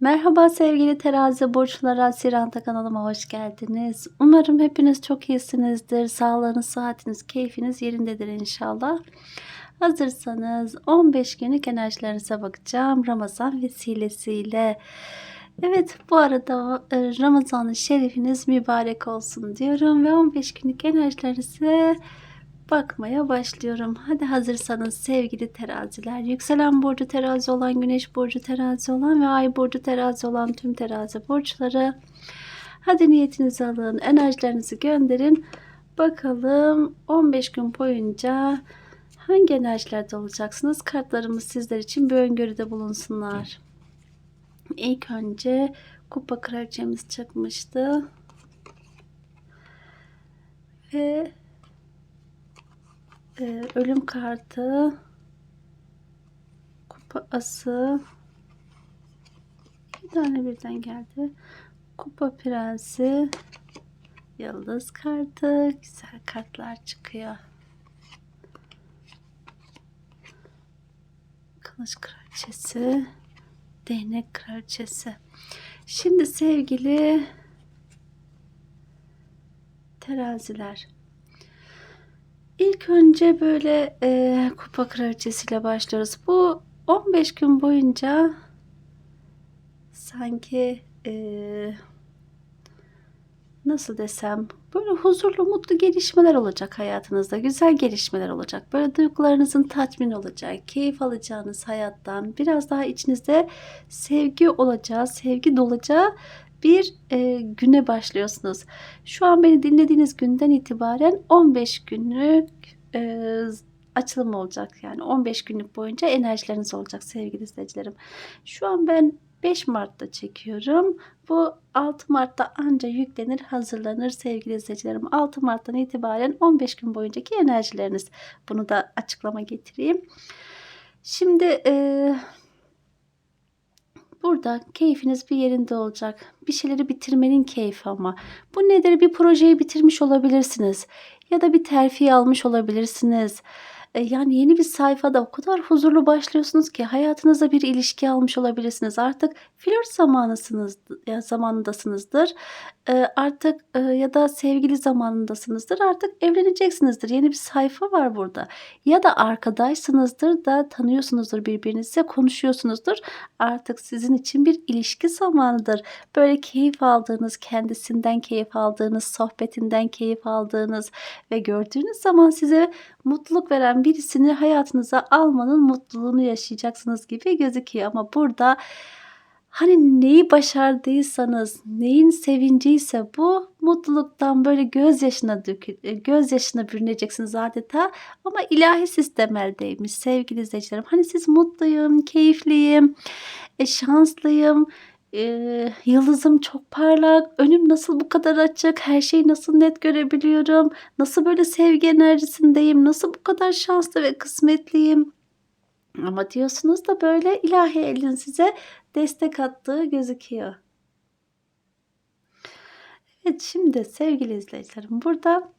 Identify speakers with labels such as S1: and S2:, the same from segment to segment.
S1: Merhaba sevgili terazi burçlara Siranta kanalıma hoş geldiniz. Umarım hepiniz çok iyisinizdir. Sağlığınız, sıhhatiniz, keyfiniz yerindedir inşallah. Hazırsanız 15 günlük enerjilerinize bakacağım Ramazan vesilesiyle. Evet bu arada e, Ramazan-ı Şerifiniz mübarek olsun diyorum ve 15 günlük enerjilerinize bakmaya başlıyorum. Hadi hazırsanız sevgili teraziler, yükselen burcu terazi olan, güneş burcu terazi olan ve ay burcu terazi olan tüm terazi burçları. Hadi niyetinizi alın, enerjilerinizi gönderin. Bakalım 15 gün boyunca hangi enerjilerde olacaksınız? Kartlarımız sizler için bir öngörüde bulunsunlar. İlk önce kupa kraliçemiz çıkmıştı. Ve e, ölüm kartı kupa ası bir tane birden geldi. Kupa prensi yıldız kartı güzel kartlar çıkıyor. Kılıç kraliçesi değnek kraliçesi. Şimdi sevgili teraziler İlk önce böyle e, kupa kraliçesiyle başlıyoruz. Bu 15 gün boyunca sanki e, nasıl desem böyle huzurlu mutlu gelişmeler olacak hayatınızda. Güzel gelişmeler olacak. Böyle duygularınızın tatmin olacak. Keyif alacağınız hayattan biraz daha içinizde sevgi olacağı, sevgi dolacağı bir e, güne başlıyorsunuz. Şu an beni dinlediğiniz günden itibaren 15 günlük e, açılım olacak. Yani 15 günlük boyunca enerjileriniz olacak sevgili izleyicilerim. Şu an ben 5 Mart'ta çekiyorum. Bu 6 Mart'ta anca yüklenir, hazırlanır sevgili izleyicilerim. 6 Mart'tan itibaren 15 gün boyuncaki enerjileriniz. Bunu da açıklama getireyim. Şimdi e, Burada keyfiniz bir yerinde olacak. Bir şeyleri bitirmenin keyfi ama. Bu nedir? Bir projeyi bitirmiş olabilirsiniz. Ya da bir terfi almış olabilirsiniz. E, yani yeni bir sayfada o kadar huzurlu başlıyorsunuz ki hayatınıza bir ilişki almış olabilirsiniz. Artık flört zamanısınız, ya zamanındasınızdır. E, artık e, ya da sevgili zamanındasınızdır. Artık evleneceksinizdir. Yeni bir sayfa var burada. Ya da arkadaşsınızdır da tanıyorsunuzdur birbirinize, konuşuyorsunuzdur. Artık sizin için bir ilişki zamanıdır. Böyle keyif aldığınız, kendisinden keyif aldığınız, sohbetinden keyif aldığınız ve gördüğünüz zaman size mutluluk veren birisini hayatınıza almanın mutluluğunu yaşayacaksınız gibi gözüküyor. Ama burada hani neyi başardıysanız, neyin sevinciyse bu mutluluktan böyle gözyaşına dökül, e, gözyaşına bürüneceksiniz adeta. Ama ilahi sistem eldeymiş sevgili izleyicilerim. Hani siz mutluyum, keyifliyim, e, şanslıyım, e, yıldızım çok parlak, önüm nasıl bu kadar açık, her şeyi nasıl net görebiliyorum, nasıl böyle sevgi enerjisindeyim, nasıl bu kadar şanslı ve kısmetliyim. Ama diyorsunuz da böyle ilahi elin size destek attığı gözüküyor. Evet şimdi sevgili izleyicilerim burada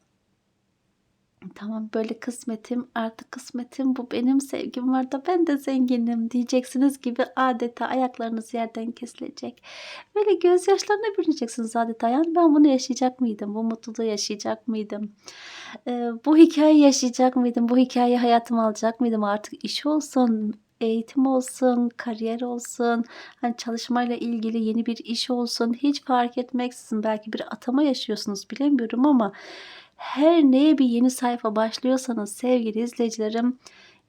S1: Tamam böyle kısmetim artık kısmetim bu benim sevgim var da ben de zenginim diyeceksiniz gibi adeta ayaklarınız yerden kesilecek. Böyle gözyaşlarına bürüneceksiniz adeta. Yani ben bunu yaşayacak mıydım? Bu mutluluğu yaşayacak mıydım? Ee, bu hikayeyi yaşayacak mıydım? Bu hikayeyi hayatıma alacak mıydım? Artık iş olsun eğitim olsun, kariyer olsun, hani çalışmayla ilgili yeni bir iş olsun hiç fark etmeksizin belki bir atama yaşıyorsunuz bilemiyorum ama her neye bir yeni sayfa başlıyorsanız sevgili izleyicilerim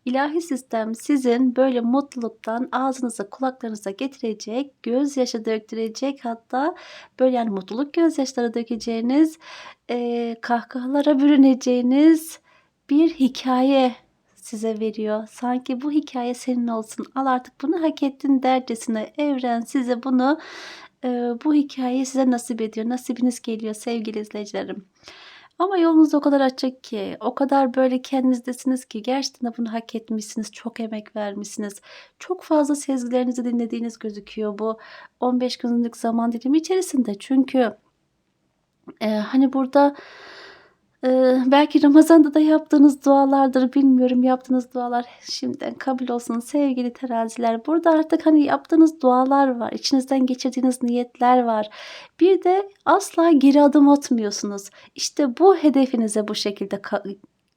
S1: ilahi sistem sizin böyle mutluluktan ağzınıza kulaklarınıza getirecek, gözyaşı döktürecek hatta böyle yani mutluluk gözyaşları dökeceğiniz, e, kahkahalara bürüneceğiniz bir hikaye size veriyor. Sanki bu hikaye senin olsun. Al artık bunu hak ettin dercesine evren size bunu e, bu hikayeyi size nasip ediyor. Nasibiniz geliyor sevgili izleyicilerim. Ama yolunuz o kadar açık ki, o kadar böyle kendinizdesiniz ki gerçekten de bunu hak etmişsiniz, çok emek vermişsiniz. Çok fazla sezgilerinizi dinlediğiniz gözüküyor bu 15 günlük zaman dilimi içerisinde. Çünkü e, hani burada Eee, belki Ramazan'da da yaptığınız dualardır, bilmiyorum. Yaptığınız dualar şimdiden kabul olsun sevgili teraziler. Burada artık, hani, yaptığınız dualar var, içinizden geçirdiğiniz niyetler var. Bir de asla geri adım atmıyorsunuz. İşte bu hedefinize bu şekilde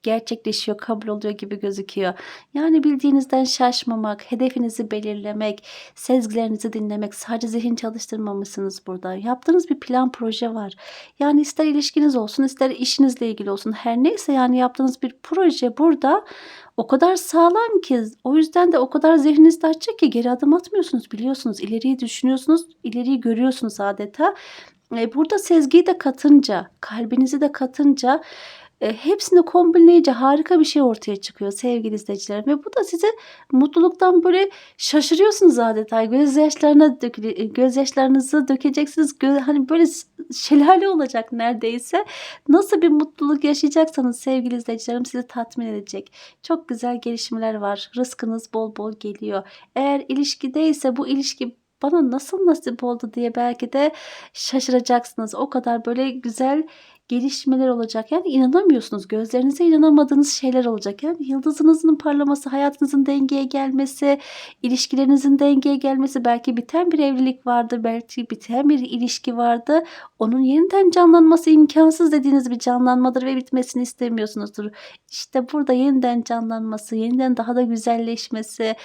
S1: gerçekleşiyor, kabul oluyor gibi gözüküyor. Yani bildiğinizden şaşmamak, hedefinizi belirlemek, sezgilerinizi dinlemek, sadece zihin çalıştırmamışsınız burada. Yaptığınız bir plan, proje var. Yani ister ilişkiniz olsun, ister işinizle ilgili olsun, her neyse yani yaptığınız bir proje burada o kadar sağlam ki, o yüzden de o kadar zihninizde açık ki geri adım atmıyorsunuz, biliyorsunuz, ileriyi düşünüyorsunuz, ileriyi görüyorsunuz adeta. Eee, burada sezgiyi de katınca, kalbinizi de katınca, hepsini kombinleyince harika bir şey ortaya çıkıyor sevgili izleyicilerim ve bu da sizi mutluluktan böyle şaşırıyorsunuz adeta. Gözyaşlarına döküle eee, gözyaşlarınızı dökeceksiniz. Gö hani, böyle şelale olacak neredeyse. Nasıl bir mutluluk yaşayacaksanız sevgili izleyicilerim sizi tatmin edecek. Çok güzel gelişmeler var. Rızkınız bol bol geliyor. Eğer ilişkideyse bu ilişki bana nasıl nasip oldu diye belki de şaşıracaksınız. O kadar böyle güzel gelişmeler olacak. Yani inanamıyorsunuz. Gözlerinize inanamadığınız şeyler olacak. Yani yıldızınızın parlaması, hayatınızın dengeye gelmesi, ilişkilerinizin dengeye gelmesi, belki biten bir evlilik vardı, belki biten bir ilişki vardı. Onun yeniden canlanması imkânsız dediğiniz bir canlanmadır ve bitmesini istemiyorsunuzdur. İşte burada yeniden canlanması, yeniden daha da güzelleşmesi,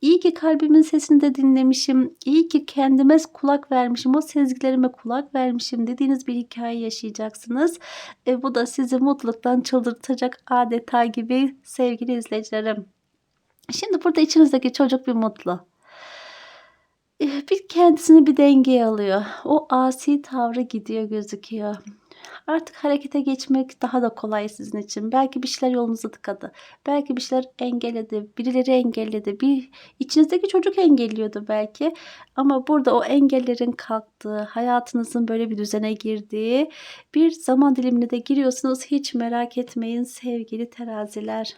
S1: iyi ki kalbimin sesini de dinlemişim, iyi ki kendime kulak vermişim, o sezgilerime kulak vermişim dediğiniz bir hikâye yaşayacaksınız. Eee, bu da sizi mutluluktan çıldırtacak adeta gibi sevgili izleyicilerim. Şimdi burada içinizdeki çocuk bir mutlu. Eee, bir kendisini bir dengeye alıyor. O asi tavrı gidiyor gözüküyor. Artık harekete geçmek daha da kolay sizin için. Belki bir şeyler yolunuzu tıkadı. Belki bir şeyler engelledi. Birileri engelledi. Bir içinizdeki çocuk engelliyordu belki ama burada o engellerin kalktığı, hayatınızın böyle bir düzene girdiği bir zaman dilimine de giriyorsunuz. Hiç merak etmeyin sevgili teraziler.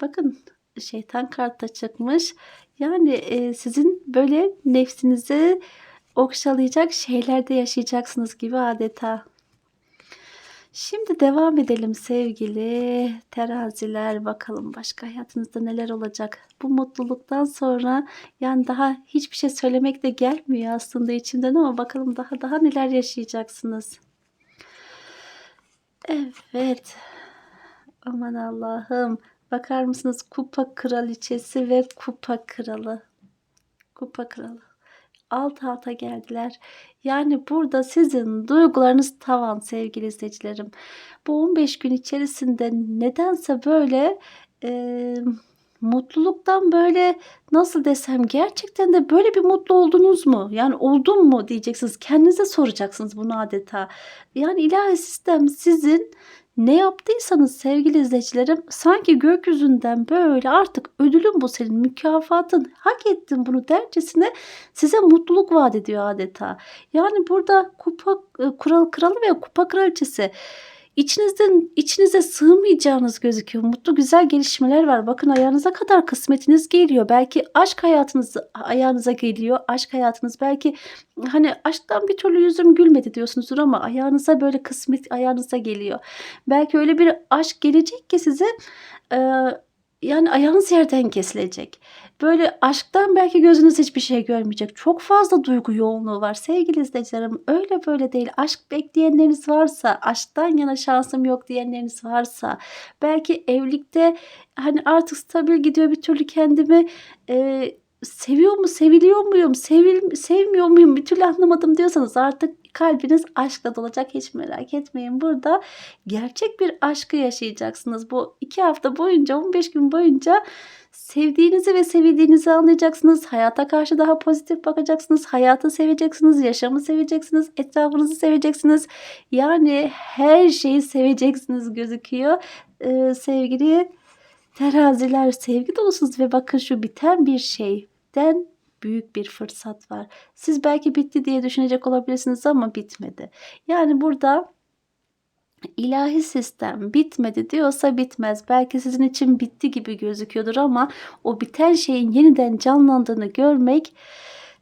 S1: Bakın şeytan kartı da çıkmış. Yani, eee, sizin böyle nefsinizi okşalayacak şeyler de yaşayacaksınız gibi adeta. Şimdi devam edelim sevgili teraziler. Bakalım başka hayatınızda neler olacak? Bu mutluluktan sonra yani daha hiçbir şey söylemek de gelmiyor aslında içimden ama bakalım daha daha neler yaşayacaksınız? Evet. Aman Allah'ım. Bakar mısınız? Kupa kraliçesi ve kupa kralı. Kupa kralı. Alt alta geldiler. Yani burada sizin duygularınız tavan sevgili izleyicilerim. Bu 15 gün içerisinde nedense böyle, eee, mutluluktan böyle nasıl desem gerçekten de böyle bir mutlu oldunuz mu? Yani oldum mu diyeceksiniz. Kendinize soracaksınız bunu adeta. Yani ilahi sistem sizin ne yaptıysanız sevgili izleyicilerim sanki gökyüzünden böyle artık ödülün bu senin, mükafatın, hak ettin bunu dercesine size mutluluk vaat ediyor adeta. Yani burada kupa eee, kural kralı ve kupa kraliçesi içinizden içinize sığmayacağınız gözüküyor. Mutlu güzel gelişmeler var. Bakın ayağınıza kadar kısmetiniz geliyor. Belki aşk hayatınız ayağınıza geliyor. Aşk hayatınız belki hani aşktan bir türlü yüzüm gülmedi diyorsunuzdur ama ayağınıza böyle kısmet ayağınıza geliyor. Belki öyle bir aşk gelecek ki size, eee, yani ayağınız yerden kesilecek. Böyle aşktan belki gözünüz hiçbir şey görmeyecek. Çok fazla duygu yoğunluğu var sevgili izleyicilerim. Öyle böyle değil. Aşk bekleyenleriniz varsa, aşktan yana şansım yok diyenleriniz varsa, belki evlilikte hani artık stabil gidiyor bir türlü kendimi, eee, seviyor mu, seviliyor muyum, sevil sevmiyor muyum bir türlü anlamadım diyorsanız artık kalbiniz aşkla dolacak. Hiç merak etmeyin. Burada gerçek bir aşkı yaşayacaksınız. Bu 2 hafta boyunca, 15 gün boyunca sevdiğinizi ve sevildiğinizi anlayacaksınız. Hayata karşı daha pozitif bakacaksınız. Hayatı seveceksiniz, yaşamı seveceksiniz, etrafınızı seveceksiniz. Yani her şeyi seveceksiniz gözüküyor. Eee, sevgili teraziler sevgi dolusunuz ve bakın şu biten bir şeyden büyük bir fırsat var. Siz belki bitti diye düşünecek olabilirsiniz ama bitmedi. Yani burada ilahi sistem bitmedi diyorsa bitmez. Belki sizin için bitti gibi gözüküyordur ama o biten şeyin yeniden canlandığını görmek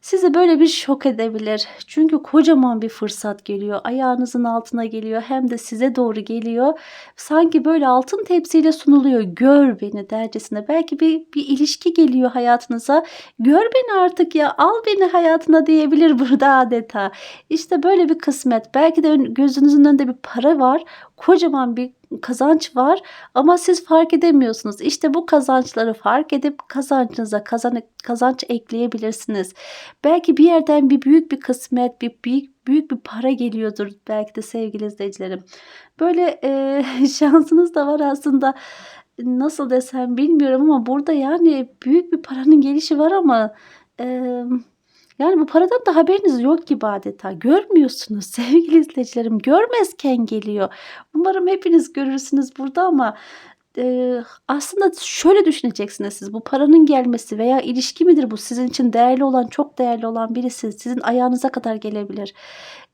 S1: Sizi böyle bir şok edebilir. Çünkü kocaman bir fırsat geliyor. Ayağınızın altına geliyor hem de size doğru geliyor. Sanki böyle altın tepsiyle sunuluyor. Gör beni dercesine. Belki bir, bir ilişki geliyor hayatınıza. Gör beni artık ya al beni hayatına diyebilir burada adeta. İşte böyle bir kısmet. Belki de gözünüzün önünde bir para var. Kocaman bir kazanç var ama siz fark edemiyorsunuz. İşte bu kazançları fark edip kazancınıza kazan kazanç ekleyebilirsiniz. Belki bir yerden bir büyük bir kısmet, bir büyük büyük bir para geliyordur belki de sevgili izleyicilerim. Böyle e, şansınız da var aslında. Nasıl desem bilmiyorum ama burada yani büyük bir paranın gelişi var ama e, yani bu paradan da haberiniz yok gibi adeta. Görmüyorsunuz sevgili izleyicilerim. Görmezken geliyor. Umarım hepiniz görürsünüz burada ama e, aslında şöyle düşüneceksiniz siz. Bu paranın gelmesi veya ilişki midir bu? Sizin için değerli olan, çok değerli olan birisi sizin ayağınıza kadar gelebilir.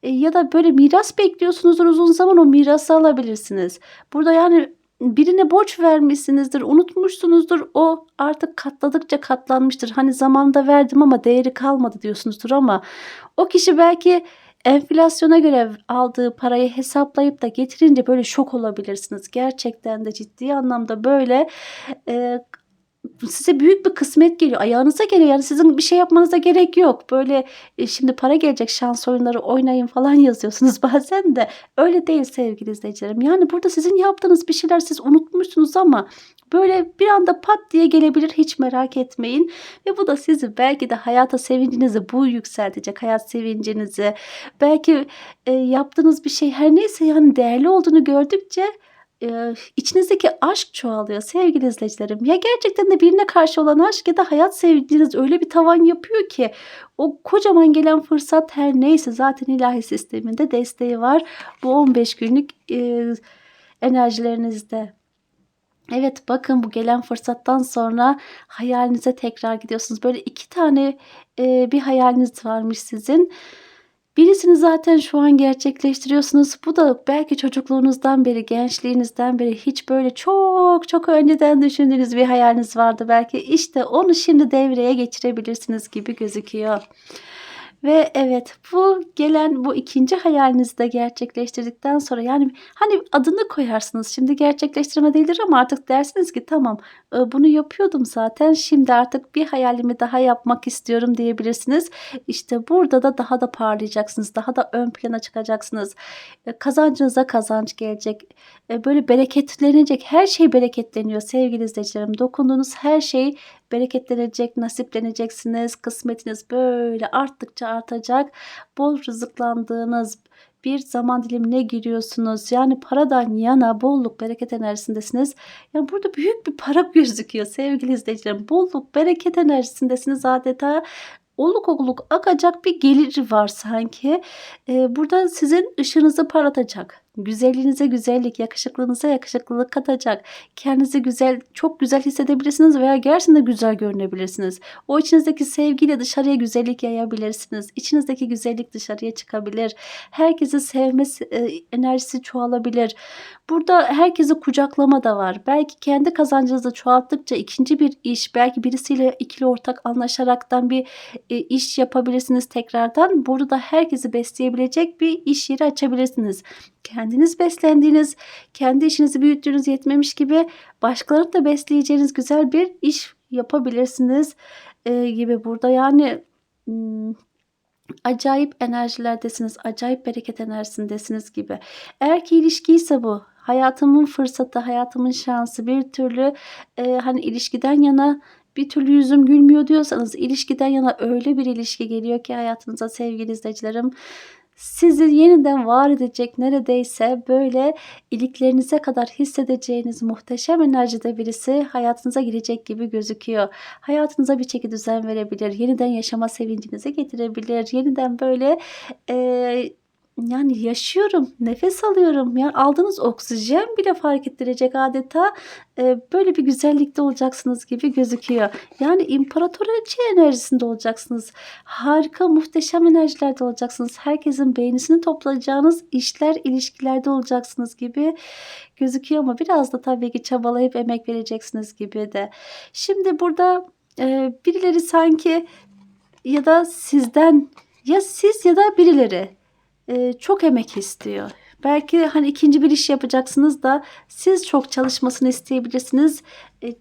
S1: E, ya da böyle miras bekliyorsunuzdur uzun zaman o mirası alabilirsiniz. Burada yani birine borç vermişsinizdir, unutmuşsunuzdur. O artık katladıkça katlanmıştır. Hani zamanda verdim ama değeri kalmadı diyorsunuzdur ama o kişi belki enflasyona göre aldığı parayı hesaplayıp da getirince böyle şok olabilirsiniz. Gerçekten de ciddi anlamda böyle e, size büyük bir kısmet geliyor. Ayağınıza geliyor. Yani sizin bir şey yapmanıza gerek yok. Böyle e, şimdi para gelecek şans oyunları oynayın falan yazıyorsunuz bazen de. Öyle değil sevgili izleyicilerim. Yani burada sizin yaptığınız bir şeyler siz unutmuşsunuz ama böyle bir anda pat diye gelebilir hiç merak etmeyin. Ve bu da sizi belki de hayata sevincinizi bu yükseltecek. Hayat sevincinizi. Belki e, yaptığınız bir şey her neyse yani değerli olduğunu gördükçe e, içinizdeki aşk çoğalıyor sevgili izleyicilerim. Ya gerçekten de birine karşı olan aşk ya da hayat sevginiz öyle bir tavan yapıyor ki o kocaman gelen fırsat her neyse zaten ilahi sisteminde desteği var. Bu 15 günlük e, enerjilerinizde. Evet bakın bu gelen fırsattan sonra hayalinize tekrar gidiyorsunuz. Böyle iki tane e, bir hayaliniz varmış sizin. Birisini zaten şu an gerçekleştiriyorsunuz. Bu da belki çocukluğunuzdan beri, gençliğinizden beri hiç böyle çok çok önceden düşündüğünüz bir hayaliniz vardı belki. İşte onu şimdi devreye geçirebilirsiniz gibi gözüküyor. Ve evet bu gelen bu ikinci hayalinizi de gerçekleştirdikten sonra yani hani adını koyarsınız. Şimdi gerçekleştirme değildir ama artık dersiniz ki tamam e, bunu yapıyordum zaten. Şimdi artık bir hayalimi daha yapmak istiyorum diyebilirsiniz. İşte burada da daha da parlayacaksınız. Daha da ön plana çıkacaksınız. E, kazancınıza kazanç gelecek. E, böyle bereketlenecek. Her şey bereketleniyor sevgili izleyicilerim. Dokunduğunuz her şey bereketlenecek, nasipleneceksiniz. Kısmetiniz böyle arttıkça artacak. Bol rızıklandığınız bir zaman dilimine giriyorsunuz. Yani paradan yana bolluk bereket enerjisindesiniz. Yani burada büyük bir para gözüküyor sevgili izleyicilerim. Bolluk bereket enerjisindesiniz adeta oluk oluk akacak bir gelir var sanki. Ee, burada sizin ışığınızı parlatacak. Güzelliğinize güzellik, yakışıklılığınıza yakışıklılık katacak. Kendinizi güzel, çok güzel hissedebilirsiniz veya gerçekten de güzel görünebilirsiniz. O içinizdeki sevgiyle dışarıya güzellik yayabilirsiniz. İçinizdeki güzellik dışarıya çıkabilir. Herkesi sevme e, enerjisi çoğalabilir. Burada herkesi kucaklama da var. Belki kendi kazancınızı çoğalttıkça ikinci bir iş, belki birisiyle ikili ortak anlaşaraktan bir e, iş yapabilirsiniz tekrardan. Burada herkesi besleyebilecek bir iş yeri açabilirsiniz kendiniz beslendiğiniz, kendi işinizi büyüttüğünüz yetmemiş gibi başkalarını da besleyeceğiniz güzel bir iş yapabilirsiniz e, gibi burada yani acayip enerjilerdesiniz, acayip bereket enerjisindesiniz gibi. Eğer ki ilişki ise bu, hayatımın fırsatı, hayatımın şansı bir türlü e, hani ilişkiden yana bir türlü yüzüm gülmüyor diyorsanız ilişkiden yana öyle bir ilişki geliyor ki hayatınıza sevgili izleyicilerim sizi yeniden var edecek neredeyse böyle iliklerinize kadar hissedeceğiniz muhteşem enerjide birisi hayatınıza girecek gibi gözüküyor. Hayatınıza bir çeki düzen verebilir, yeniden yaşama sevincinizi getirebilir, yeniden böyle e, yani yaşıyorum, nefes alıyorum. Yani aldığınız oksijen bile fark ettirecek adeta e, böyle bir güzellikte olacaksınız gibi gözüküyor. Yani imparatoriçe enerjisinde olacaksınız. Harika, muhteşem enerjilerde olacaksınız. Herkesin beğenisini toplayacağınız işler, ilişkilerde olacaksınız gibi gözüküyor ama biraz da tabii ki çabalayıp emek vereceksiniz gibi de. Şimdi burada e, birileri sanki ya da sizden ya siz ya da birileri e, çok emek istiyor. Belki hani ikinci bir iş yapacaksınız da siz çok çalışmasını isteyebilirsiniz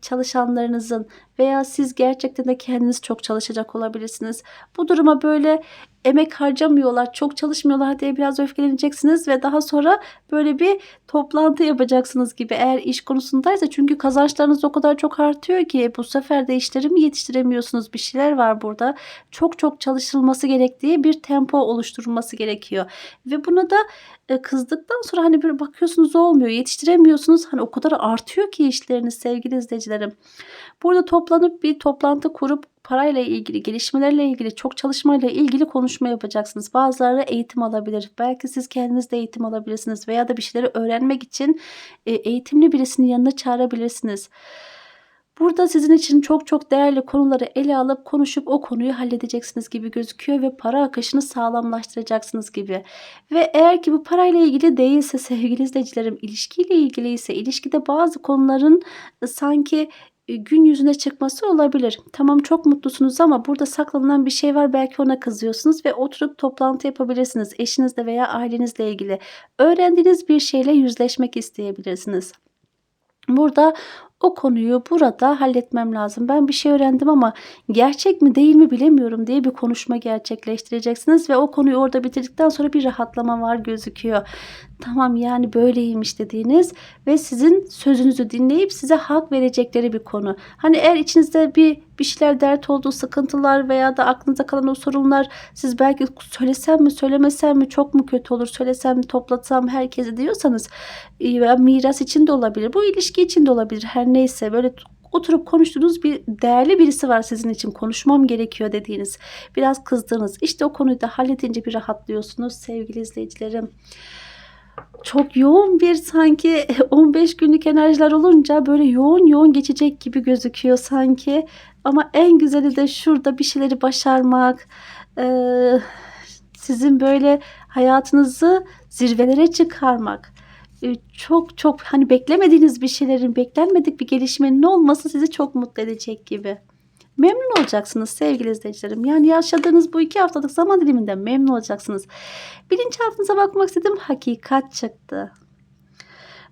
S1: çalışanlarınızın veya siz gerçekten de kendiniz çok çalışacak olabilirsiniz. Bu duruma böyle emek harcamıyorlar, çok çalışmıyorlar diye biraz öfkeleneceksiniz ve daha sonra böyle bir toplantı yapacaksınız gibi eğer iş konusundaysa. Çünkü kazançlarınız o kadar çok artıyor ki bu sefer de işleri mi yetiştiremiyorsunuz. Bir şeyler var burada. Çok çok çalışılması gerektiği bir tempo oluşturulması gerekiyor. Ve buna da e, kızdıktan sonra hani böyle bakıyorsunuz olmuyor yetiştiremiyorsunuz. Hani o kadar artıyor ki işleriniz sevgili izleyicilerim. Burada toplanıp bir toplantı kurup parayla ilgili, gelişmelerle ilgili, çok çalışmayla ilgili konuşma yapacaksınız. Bazıları eğitim alabilir. Belki siz kendiniz de eğitim alabilirsiniz veya da bir şeyleri öğrenmek için e, eğitimli birisinin yanına çağırabilirsiniz. Burada sizin için çok çok değerli konuları ele alıp konuşup o konuyu halledeceksiniz gibi gözüküyor ve para akışını sağlamlaştıracaksınız gibi. Ve eğer ki bu parayla ilgili değilse sevgili izleyicilerim ilişkiyle ilgili ise ilişkide bazı konuların e, sanki e, gün yüzüne çıkması olabilir. Tamam çok mutlusunuz ama burada saklanan bir şey var belki ona kızıyorsunuz ve oturup toplantı yapabilirsiniz eşinizle veya ailenizle ilgili. Öğrendiğiniz bir şeyle yüzleşmek isteyebilirsiniz. Burada o konuyu burada halletmem lazım. Ben bir şey öğrendim ama gerçek mi değil mi bilemiyorum diye bir konuşma gerçekleştireceksiniz ve o konuyu orada bitirdikten sonra bir rahatlama var gözüküyor. Tamam yani böyleymiş dediğiniz ve sizin sözünüzü dinleyip size hak verecekleri bir konu. Hani eğer içinizde bir bir şeyler dert olduğu sıkıntılar veya da aklınıza kalan o sorunlar siz belki söylesem mi söylemesem mi çok mu kötü olur söylesem mi toplatsam herkese diyorsanız veya miras için de olabilir bu ilişki için de olabilir her neyse. Böyle oturup konuştuğunuz bir değerli birisi var sizin için konuşmam gerekiyor dediğiniz. Biraz kızdığınız işte o konuyu da halledince bir rahatlıyorsunuz sevgili izleyicilerim çok yoğun bir sanki 15 günlük enerjiler olunca böyle yoğun yoğun geçecek gibi gözüküyor sanki. Ama en güzeli de şurada bir şeyleri başarmak, sizin böyle hayatınızı zirvelere çıkarmak. Çok çok hani beklemediğiniz bir şeylerin, beklenmedik bir gelişmenin olması sizi çok mutlu edecek gibi. Memnun olacaksınız sevgili izleyicilerim. Yani yaşadığınız bu iki haftalık zaman diliminden memnun olacaksınız. Bilinçaltınıza bakmak istedim. Hakikat çıktı.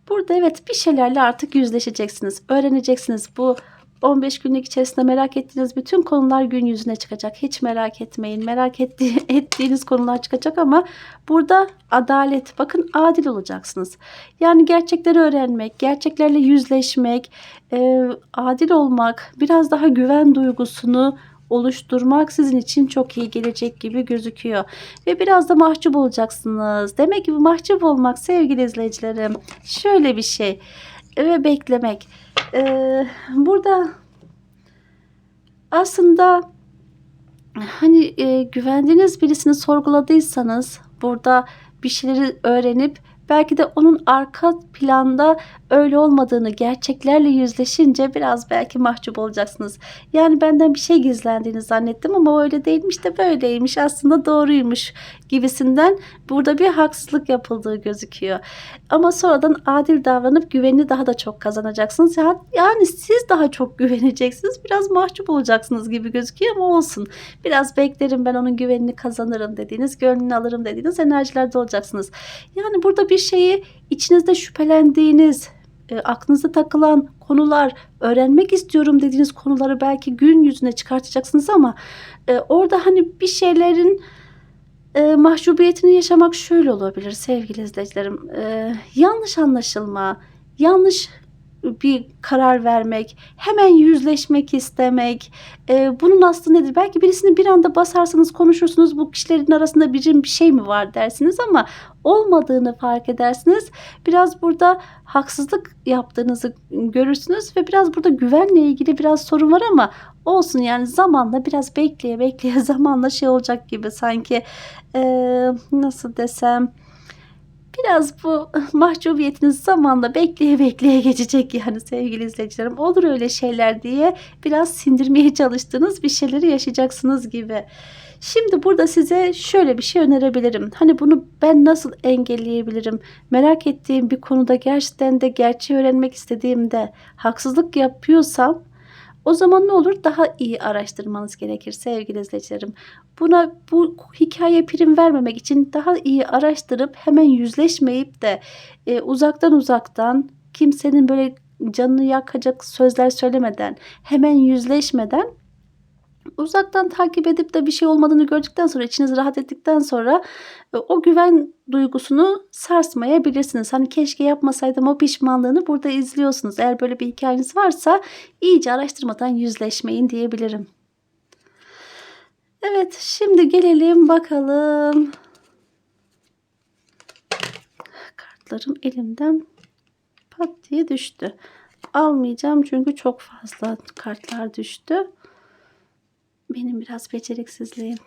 S1: Burada evet bir şeylerle artık yüzleşeceksiniz. Öğreneceksiniz. Bu 15 günlük içerisinde merak ettiğiniz bütün konular gün yüzüne çıkacak. Hiç merak etmeyin. Merak ettiği, ettiğiniz konular çıkacak ama burada adalet. Bakın adil olacaksınız. Yani gerçekleri öğrenmek, gerçeklerle yüzleşmek, e, adil olmak, biraz daha güven duygusunu oluşturmak sizin için çok iyi gelecek gibi gözüküyor. Ve biraz da mahcup olacaksınız. Demek ki mahcup olmak sevgili izleyicilerim şöyle bir şey ve beklemek. Ee, burada aslında hani e, güvendiğiniz birisini sorguladıysanız burada bir şeyleri öğrenip belki de onun arka planda öyle olmadığını gerçeklerle yüzleşince biraz belki mahcup olacaksınız. Yani benden bir şey gizlendiğini zannettim ama öyle değilmiş de böyleymiş aslında doğruymuş gibisinden burada bir haksızlık yapıldığı gözüküyor. Ama sonradan adil davranıp güvenini daha da çok kazanacaksınız. Yani siz daha çok güveneceksiniz. Biraz mahcup olacaksınız gibi gözüküyor ama olsun. Biraz beklerim ben onun güvenini kazanırım dediğiniz, gönlünü alırım dediğiniz enerjilerde olacaksınız. Yani burada bir şeyi içinizde şüphelendiğiniz, e, aklınıza takılan konular, öğrenmek istiyorum dediğiniz konuları belki gün yüzüne çıkartacaksınız ama e, orada hani bir şeylerin e, mahcubiyetini yaşamak şöyle olabilir sevgili izleyicilerim. E, yanlış anlaşılma, yanlış bir karar vermek, hemen yüzleşmek istemek. E, bunun aslı nedir? Belki birisini bir anda basarsanız konuşursunuz bu kişilerin arasında bir, bir şey mi var dersiniz ama olmadığını fark edersiniz. Biraz burada haksızlık yaptığınızı görürsünüz ve biraz burada güvenle ilgili biraz sorun var ama olsun yani zamanla biraz bekleye bekleye zamanla şey olacak gibi sanki e, nasıl desem Biraz bu mahcubiyetiniz zamanla bekleye bekleye geçecek yani sevgili izleyicilerim. Olur öyle şeyler diye biraz sindirmeye çalıştığınız bir şeyleri yaşayacaksınız gibi. Şimdi burada size şöyle bir şey önerebilirim. Hani bunu ben nasıl engelleyebilirim? Merak ettiğim bir konuda gerçekten de gerçeği öğrenmek istediğimde haksızlık yapıyorsam O zaman ne olur? Daha iyi araştırmanız gerekir sevgili izleyicilerim. Buna bu hikâyeye prim vermemek için daha iyi araştırıp hemen yüzleşmeyip de, eee, uzaktan uzaktan kimsenin böyle canını yakacak sözler söylemeden, hemen yüzleşmeden uzaktan takip edip de bir şey olmadığını gördükten sonra, içiniz rahat ettikten sonra, eee, o güven duygusunu sarsmayabilirsiniz. Hani, keşke yapmasaydım o pişmanlığını burada izliyorsunuz. Eğer böyle bir hikâyeniz varsa iyice araştırmadan yüzleşmeyin diyebilirim. Evet, şimdi gelelim bakalım. Kartlarım elimden pat diye düştü. Almayacağım çünkü çok fazla kartlar düştü. Benim biraz beceriksizliğim.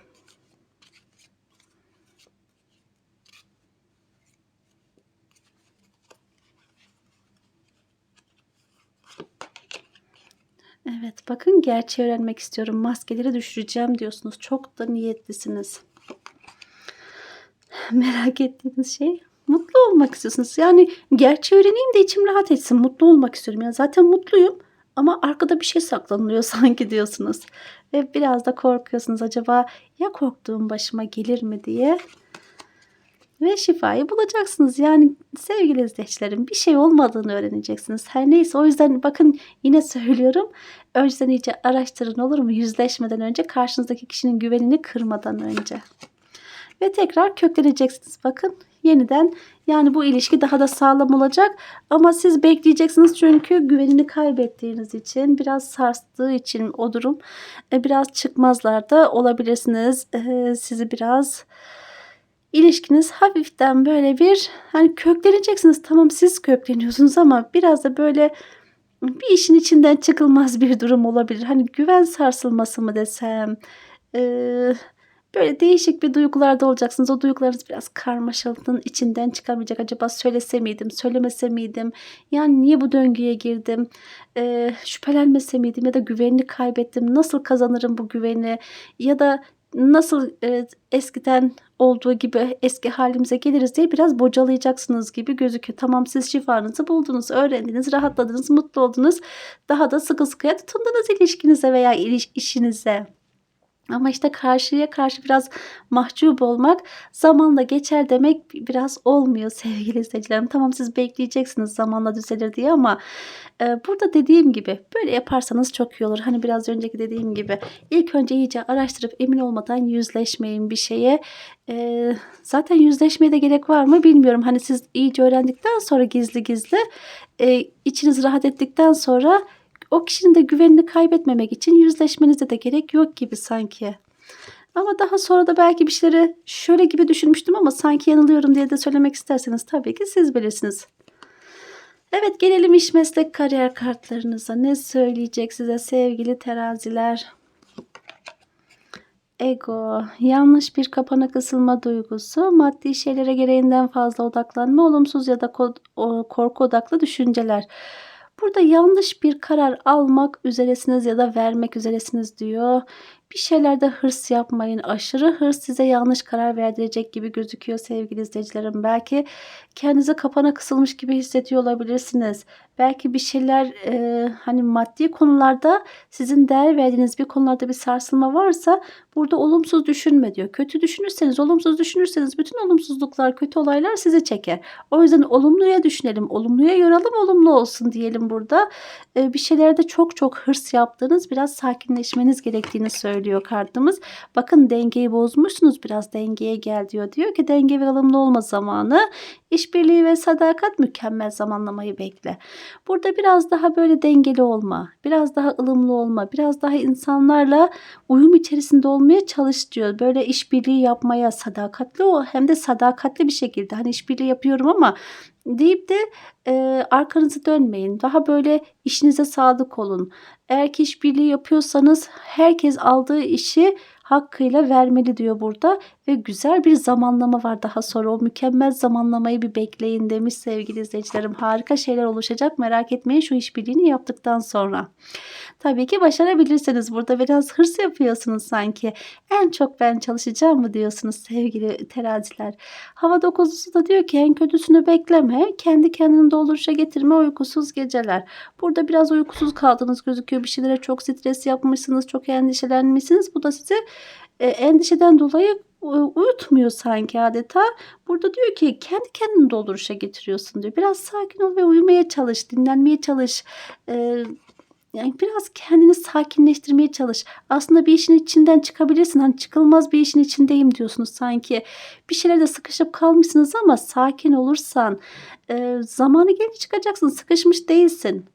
S1: Evet, bakın gerçeği öğrenmek istiyorum. Maskeleri düşüreceğim diyorsunuz. Çok da niyetlisiniz. Merak ettiğiniz şey mutlu olmak istiyorsunuz. Yani gerçeği öğreneyim de içim rahat etsin. Mutlu olmak istiyorum. Ya zaten mutluyum ama arkada bir şey saklanıyor sanki diyorsunuz. Ve biraz da korkuyorsunuz. Acaba ya korktuğum başıma gelir mi diye. Ve şifayı bulacaksınız. Yani sevgili izleyicilerim bir şey olmadığını öğreneceksiniz. Her neyse o yüzden bakın yine söylüyorum. Önceden iyice araştırın olur mu? Yüzleşmeden önce karşınızdaki kişinin güvenini kırmadan önce. Ve tekrar kökleneceksiniz. Bakın yeniden yani bu ilişki daha da sağlam olacak. Ama siz bekleyeceksiniz çünkü güvenini kaybettiğiniz için biraz sarstığı için o durum e, biraz çıkmazlarda olabilirsiniz. E, sizi biraz ilişkiniz hafiften böyle bir hani kökleneceksiniz. Tamam siz kökleniyorsunuz ama biraz da böyle bir işin içinden çıkılmaz bir durum olabilir. Hani güven sarsılması mı desem, eee, böyle değişik bir duygularda olacaksınız. O duygularınız biraz karmaşalığın içinden çıkamayacak. Acaba söylese miydim, söylemese miydim? Yani niye bu döngüye girdim? Eee, şüphelenmese miydim ya da güvenini kaybettim? Nasıl kazanırım bu güveni? Ya da nasıl, eee, eskiden olduğu gibi eski halimize geliriz diye biraz bocalayacaksınız gibi gözüküyor. Tamam siz şifanızı buldunuz, öğrendiniz, rahatladınız, mutlu oldunuz. Daha da sıkı sıkıya tutundunuz ilişkinize veya iliş işinize. Ama işte karşıya karşı biraz mahcup olmak zamanla geçer demek biraz olmuyor sevgili izleyicilerim. Tamam siz bekleyeceksiniz zamanla düzelir diye ama e, burada dediğim gibi böyle yaparsanız çok iyi olur. Hani biraz önceki dediğim gibi ilk önce iyice araştırıp emin olmadan yüzleşmeyin bir şeye. E, zaten yüzleşmeye de gerek var mı bilmiyorum. Hani siz iyice öğrendikten sonra gizli gizli e, içiniz rahat ettikten sonra o kişinin de güvenini kaybetmemek için yüzleşmenize de gerek yok gibi sanki. Ama daha sonra da belki bir şeyleri şöyle gibi düşünmüştüm ama sanki yanılıyorum diye de söylemek isterseniz tabii ki siz bilirsiniz. Evet gelelim iş meslek kariyer kartlarınıza. Ne söyleyecek size sevgili teraziler? Ego, yanlış bir kapana kısılma duygusu, maddi şeylere gereğinden fazla odaklanma, olumsuz ya da korku odaklı düşünceler. Burada yanlış bir karar almak üzeresiniz ya da vermek üzeresiniz diyor. Bir şeylerde hırs yapmayın. Aşırı hırs size yanlış karar verdirecek gibi gözüküyor sevgili izleyicilerim. Belki kendinizi kapana kısılmış gibi hissediyor olabilirsiniz. Belki bir şeyler e, hani maddi konularda sizin değer verdiğiniz bir konularda bir sarsılma varsa burada olumsuz düşünme diyor. Kötü düşünürseniz, olumsuz düşünürseniz bütün olumsuzluklar, kötü olaylar sizi çeker. O yüzden olumluya düşünelim, olumluya yoralım, olumlu olsun diyelim burada. E, bir şeylerde çok çok hırs yaptığınız, biraz sakinleşmeniz gerektiğini söylüyor kartımız. Bakın dengeyi bozmuşsunuz, biraz dengeye gel diyor. Diyor ki denge ve ılımlı olma zamanı. İşbirliği ve sadakat mükemmel zamanlamayı bekle. Burada biraz daha böyle dengeli olma, biraz daha ılımlı olma, biraz daha insanlarla uyum içerisinde olmaya çalış diyor. Böyle işbirliği yapmaya sadakatli ol hem de sadakatli bir şekilde. Hani işbirliği yapıyorum ama deyip de e, arkanızı dönmeyin. Daha böyle işinize sadık olun. Eğer ki işbirliği yapıyorsanız herkes aldığı işi hakkıyla vermeli diyor burada ve güzel bir zamanlama var daha sonra. O mükemmel zamanlamayı bir bekleyin demiş sevgili izleyicilerim. Harika şeyler oluşacak merak etmeyin şu işbirliğini yaptıktan sonra. Tabii ki başarabilirsiniz. Burada biraz hırs yapıyorsunuz sanki. En çok ben çalışacağım mı diyorsunuz sevgili teraziler. Hava dokuzusu da diyor ki en kötüsünü bekleme. Kendi kendini dolduruşa getirme uykusuz geceler. Burada biraz uykusuz kaldınız gözüküyor. Bir şeylere çok stres yapmışsınız. Çok endişelenmişsiniz. Bu da sizi e, endişeden dolayı uyutmuyor sanki adeta. Burada diyor ki kendi kendini dolduruşa getiriyorsun diyor. Biraz sakin ol ve uyumaya çalış, dinlenmeye çalış. E, yani biraz kendini sakinleştirmeye çalış. Aslında bir işin içinden çıkabilirsin. Hani çıkılmaz bir işin içindeyim diyorsunuz sanki. Bir şeylerde sıkışıp kalmışsınız ama sakin olursan e, zamanı gelince çıkacaksın. Sıkışmış değilsin.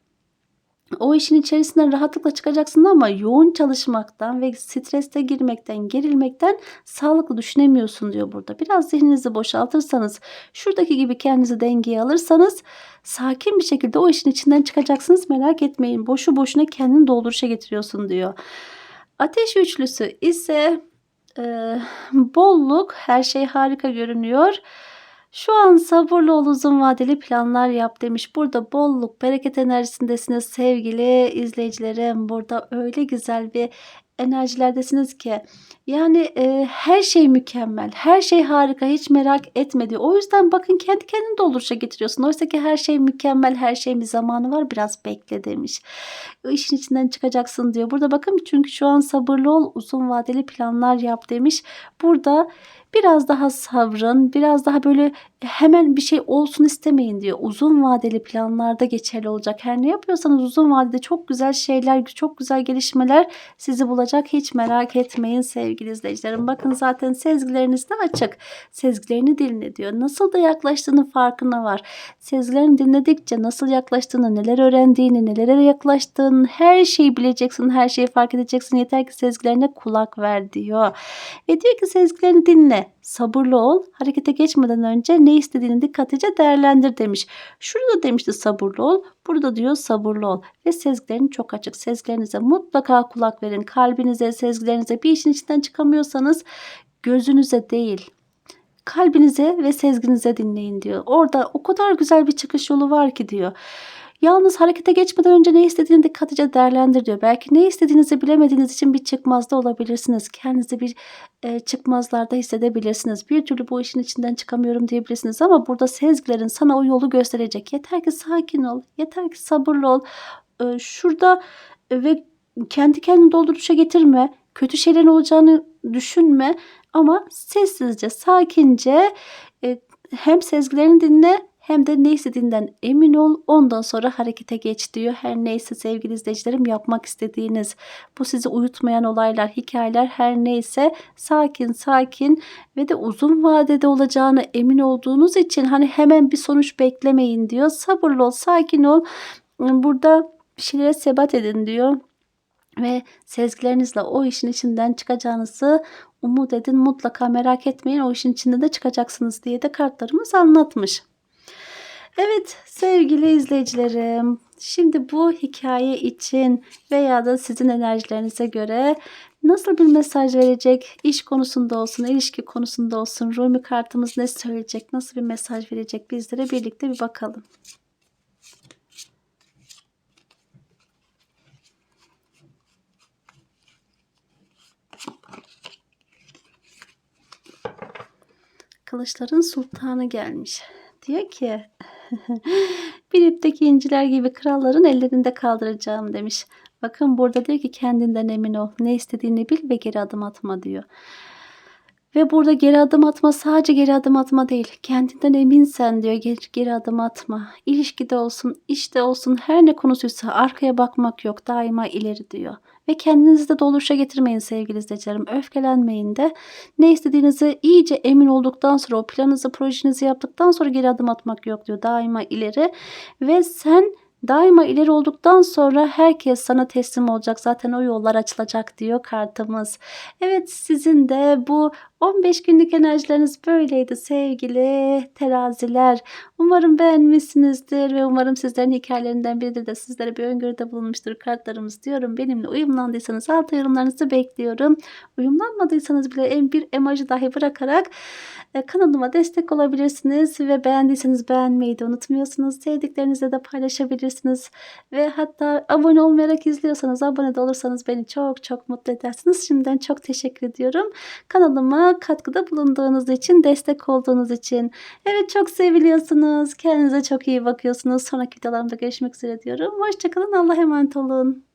S1: O işin içerisinden rahatlıkla çıkacaksın ama yoğun çalışmaktan ve streste girmekten, gerilmekten sağlıklı düşünemiyorsun diyor burada. Biraz zihninizi boşaltırsanız, şuradaki gibi kendinizi dengeye alırsanız sakin bir şekilde o işin içinden çıkacaksınız. Merak etmeyin. Boşu boşuna kendini dolduruşa getiriyorsun diyor. Ateş üçlüsü ise e, bolluk, her şey harika görünüyor. Şu an sabırlı ol uzun vadeli planlar yap demiş. Burada bolluk, bereket enerjisindesiniz sevgili izleyicilerim. Burada öyle güzel bir enerjilerdesiniz ki yani e, her şey mükemmel, her şey harika, hiç merak etme diyor. O yüzden bakın kendi kendini dolduruşa getiriyorsun. Oysa ki her şey mükemmel, her şeyin bir zamanı var. Biraz bekle demiş. İşin içinden çıkacaksın diyor. Burada bakın çünkü şu an sabırlı ol, uzun vadeli planlar yap demiş. Burada Biraz daha sabrın, biraz daha böyle hemen bir şey olsun istemeyin diyor. Uzun vadeli planlarda geçerli olacak. Her ne yapıyorsanız uzun vadede çok güzel şeyler, çok güzel gelişmeler sizi bulacak. Hiç merak etmeyin sevgili izleyicilerim. Bakın zaten sezgileriniz de açık. Sezgilerini dinle diyor. Nasıl da yaklaştığının farkına var. Sezgilerini dinledikçe nasıl yaklaştığını, neler öğrendiğini, nelere yaklaştığını her şeyi bileceksin, her şeyi fark edeceksin. Yeter ki sezgilerine kulak ver diyor. Ve diyor ki sezgilerini dinle sabırlı ol. Harekete geçmeden önce ne istediğini dikkatlice değerlendir demiş. Şurada demişti sabırlı ol. Burada diyor sabırlı ol. Ve sezgilerin çok açık. Sezgilerinize mutlaka kulak verin. Kalbinize, sezgilerinize bir işin içinden çıkamıyorsanız gözünüze değil kalbinize ve sezginize dinleyin diyor. Orada o kadar güzel bir çıkış yolu var ki diyor. Yalnız harekete geçmeden önce ne istediğini dikkatlice değerlendir diyor. Belki ne istediğinizi bilemediğiniz için bir çıkmazda olabilirsiniz. Kendinizi bir e, çıkmazlarda hissedebilirsiniz. Bir türlü bu işin içinden çıkamıyorum diyebilirsiniz. Ama burada sezgilerin sana o yolu gösterecek. Yeter ki sakin ol. Yeter ki sabırlı ol. E, şurada e, ve kendi kendini dolduruşa getirme. Kötü şeylerin olacağını düşünme. Ama sessizce, sakince e, hem sezgilerini dinle hem de ne istediğinden emin ol. Ondan sonra harekete geç diyor. Her neyse sevgili izleyicilerim yapmak istediğiniz bu sizi uyutmayan olaylar, hikayeler her neyse sakin sakin ve de uzun vadede olacağını emin olduğunuz için hani hemen bir sonuç beklemeyin diyor. Sabırlı ol, sakin ol. Burada bir şeylere sebat edin diyor ve sezgilerinizle o işin içinden çıkacağınızı umut edin. Mutlaka merak etmeyin o işin içinde de çıkacaksınız diye de kartlarımız anlatmış. Evet sevgili izleyicilerim şimdi bu hikaye için veya da sizin enerjilerinize göre nasıl bir mesaj verecek? İş konusunda olsun, ilişki konusunda olsun. Rumi kartımız ne söyleyecek? Nasıl bir mesaj verecek? Bizlere birlikte bir bakalım. Kılıçların sultanı gelmiş. Diyor ki bir ipteki inciler gibi kralların ellerinde kaldıracağım demiş. Bakın burada diyor ki kendinden emin ol. Ne istediğini bil ve geri adım atma diyor. Ve burada geri adım atma sadece geri adım atma değil. Kendinden eminsen diyor geri, geri adım atma. İlişkide olsun, işte olsun her ne konusuysa arkaya bakmak yok. Daima ileri diyor. Ve kendinizi de doluşa getirmeyin sevgili izleyicilerim. Öfkelenmeyin de. Ne istediğinizi iyice emin olduktan sonra o planınızı projenizi yaptıktan sonra geri adım atmak yok diyor. Daima ileri. Ve sen Daima ileri olduktan sonra herkes sana teslim olacak. Zaten o yollar açılacak diyor kartımız. Evet sizin de bu 15 günlük enerjileriniz böyleydi sevgili teraziler. Umarım beğenmişsinizdir ve umarım sizlerin hikayelerinden biridir de sizlere bir öngörüde bulunmuştur kartlarımız diyorum. Benimle uyumlandıysanız alta yorumlarınızı bekliyorum. Uyumlanmadıysanız bile en bir emoji dahi bırakarak kanalıma destek olabilirsiniz ve beğendiyseniz beğenmeyi de unutmuyorsunuz. Sevdiklerinizle de paylaşabilirsiniz ve hatta abone olmayarak izliyorsanız abone de olursanız beni çok çok mutlu edersiniz. Şimdiden çok teşekkür ediyorum. Kanalıma katkıda bulunduğunuz için, destek olduğunuz için. Evet çok seviliyorsunuz. Kendinize çok iyi bakıyorsunuz. Sonraki videolarımda görüşmek üzere diyorum. Hoşçakalın. Allah'a emanet olun.